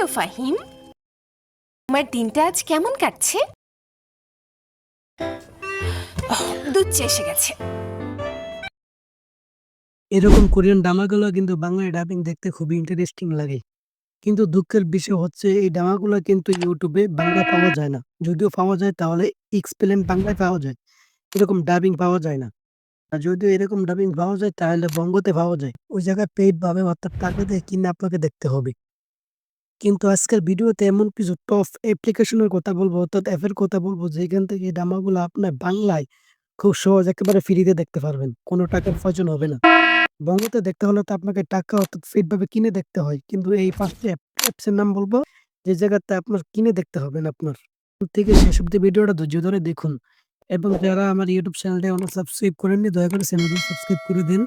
Hello Fahim? তোমার দিনটা আজ কেমন কাটছে? দুধ এসে গেছে। এরকম কোরিয়ান ড্রামাগুলো কিন্তু বাংলায় ডাবিং দেখতে খুবই ইন্টারেস্টিং লাগে। কিন্তু দুঃখের বিষয় হচ্ছে, এই ড্রামাগুলো কিন্তু ইউটিউবে বাংলা পাওয়া যায় না। যদিও পাওয়া যায়, তাহলে এক্সপ্লেন বাংলায় পাওয়া যায়। এরকম ডাবিং পাওয়া যায় না। আর যদিও এরকম ডাবিং পাওয়া যায়, তাহলে বঙ্গতে পাওয়া যায়। ওই জায়গায় পেইড ভাবে অর্থাৎ টাকা দিয়ে কিনে আপনাকে দেখতে হবে। কিন্তু আজকের ভিডিওতে এমন কিছু টপ অ্যাপ্লিকেশনের কথা বলব, অর্থাৎ অ্যাপের কথা বলব, যেখান থেকে এই ড্রামাগুলো আপনার বাংলায় খুব সহজ একেবারে ফ্রিতে দেখতে পারবেন। কোনো টাকার প্রয়োজন হবে না। বঙ্গতে দেখতে হলে তো আপনাকে টাকা, অর্থাৎ ফিট ভাবে কিনে দেখতে হয়। কিন্তু এই পাঁচটি অ্যাপস এর নাম বলব, যে জায়গাতে আপনার কিনে দেখতে হবে না আপনার। থেকে শেষ অব্দি ভিডিওটা ধৈর্য ধরে দেখুন। এবং যারা আমার ইউটিউব চ্যানেলটা এখনও সাবস্ক্রাইব করেননি, দয়া করে চ্যানেলটি সাবস্ক্রাইব করে দিন।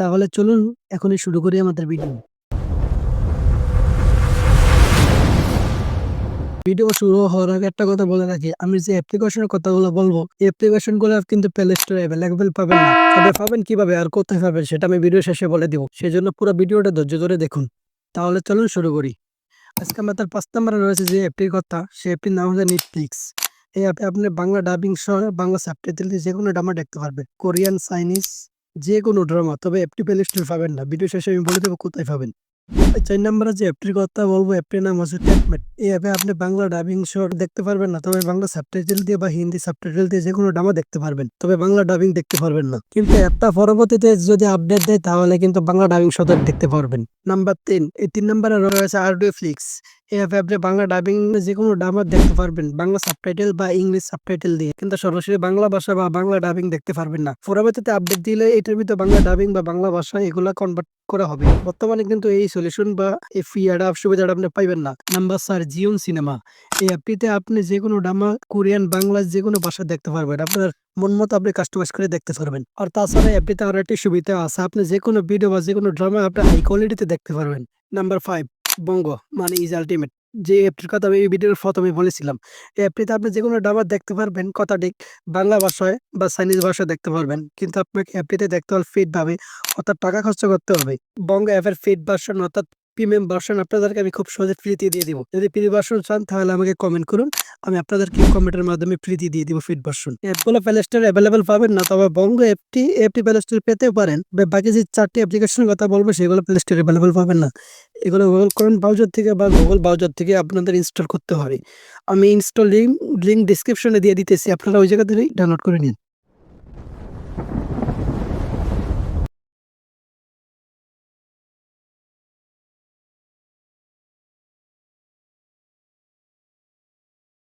তাহলে চলুন, এখনই শুরু করি আমাদের ভিডিও ভিডিও শুরু হওয়ার আগে একটা কথা বলে রাখি। আমি যে অ্যাপ্লিকেশনের কথাগুলো বলব অ্যাপ্লিকেশনগুলো কিন্তু প্লে স্টোরে অ্যাভেলেবেল পাবেন না। তবে পাবেন কীভাবে আর কোথায় পাবেন সেটা আমি ভিডিও শেষে বলে দিব। সেই জন্য পুরো ভিডিওটা ধৈর্য ধরে দেখুন। তাহলে চলুন শুরু করি। আজকে আমার তার পাঁচ নম্বরে রয়েছে যে অ্যাপটির কথা। সেই অ্যাপটির নাম হচ্ছে নেটফ্লিক্স এই অ্যাপে আপনি বাংলা ডাবিং সহ বাংলা সাবটাইটেল যে কোনো ড্রামা দেখতে পারবে। কোরিয়ান চাইনিজ যে কোনো ড্রামা তবে অ্যাপটি প্লে স্টোরে পাবেন না। ভিডিও শেষে আমি বলে দেবো কোথায় পাবেন। চার নম্বরে যে অ্যাপটির কথা বলব অ্যাপটির নাম হচ্ছে ট্যাপমেট এই অ্যাপে আপনি বাংলা ডাবিং শো দেখতে পারবেন না, তবে বাংলা সাবটাইটেল দিয়ে বা হিন্দি সাবটাইটেল দিয়ে যে কোনো ড্রামা দেখতে পারবেন। তবে বাংলা ডাবিং দেখতে পারবেন না। কিন্তু অ্যাপটা পরবর্তীতে যদি আপডেট দেয়, তাহলে কিন্তু বাংলা ডাবিং শো দেখতে পারবেন। নাম্বার তিন, এই তিন নম্বরে রয়েছে আরডিও ফ্লিক্স এই অ্যাপে আপনি বাংলা ডাবিং যে কোনো ড্রামা দেখতে পারবেন। বাংলা সাবটাইটেল বা ইংলিশ সাবটাইটেল দিয়ে। কিন্তু সরাসরি বাংলা ভাষা বা বাংলা ডাবিং দেখতে পারবেন না। পরবর্তীতে আপডেট দিলে এটার ভিতরে বাংলা ডাবিং বা বাংলা ভাষা এগুলা কনভার্ট করা হবে। বর্তমানে কিন্তু এই সলিউশন বা এই ফিয়াটা সুবিধাটা আপনি পাইবেন না। নাম্বার স্যার জিওন সিনেমা এই অ্যাপটিতে আপনি যে কোনো ড্রামা কোরিয়ান বাংলা যে কোনো ভাষা দেখতে পারবেন। আপনার মন মতো আপনি কাস্টমাইজ করে দেখতে পারবেন। আর তাছাড়া অ্যাপটিতে আরও একটি সুবিধা আছে। আপনি যে কোনো ভিডিও বা যে কোনো ড্রামা আপনি হাই কোয়ালিটিতে দেখতে পারবেন। নাম্বার ফাইভ বঙ্গ মানে ইজ আলটিমেট যে অ্যাপটির কথা আমি এই ভিডিওর প্রথমে বলেছিলাম। এই অ্যাপটিতে আপনি যে কোনো ড্রামা দেখতে পারবেন কথাটি বাংলা ভাষায় বা চাইনিজ ভাষায় দেখতে পারবেন। কিন্তু আপনাকে অ্যাপটিতে দেখতে হলে ফিট ভাবে অর্থাৎ টাকা খরচ করতে হবে। বঙ্গ অ্যাপের ফিট ভার্সন অর্থাৎ প্রিমিয়াম ভার্সন আপনাদেরকে আমি খুব সহজে ফ্রিতে দিয়ে দিব। যদি ফ্রি ভার্সন চান, তাহলে আমাকে কমেন্ট করুন। আমি আপনাদেরকে কমেন্টের মাধ্যমে ফ্রিতে দিয়ে দিব ফিট ভার্সন অ্যাপগুলো প্লে স্টোরে অ্যাভেলেবেল পাবেন না, তবে বঙ্গ অ্যাপটি অ্যাপটি প্লে স্টোরে পেতেও পারেন। বাকি যে চারটি অ্যাপ্লিকেশনের কথা বলব, সেগুলো প্লে স্টোরে অ্যাভেলেবেল পাবেন না। এগুলো গুগল ক্রোম ব্রাউজার থেকে বা গুগল ব্রাউজার থেকে আপনাদের ইনস্টল করতে হবে। আমি ইনস্টল লিঙ্ক লিঙ্ক ডিসক্রিপশনে দিয়ে দিতেছি। আপনারা ওই জায়গা থেকেই ডাউনলোড করে নিন।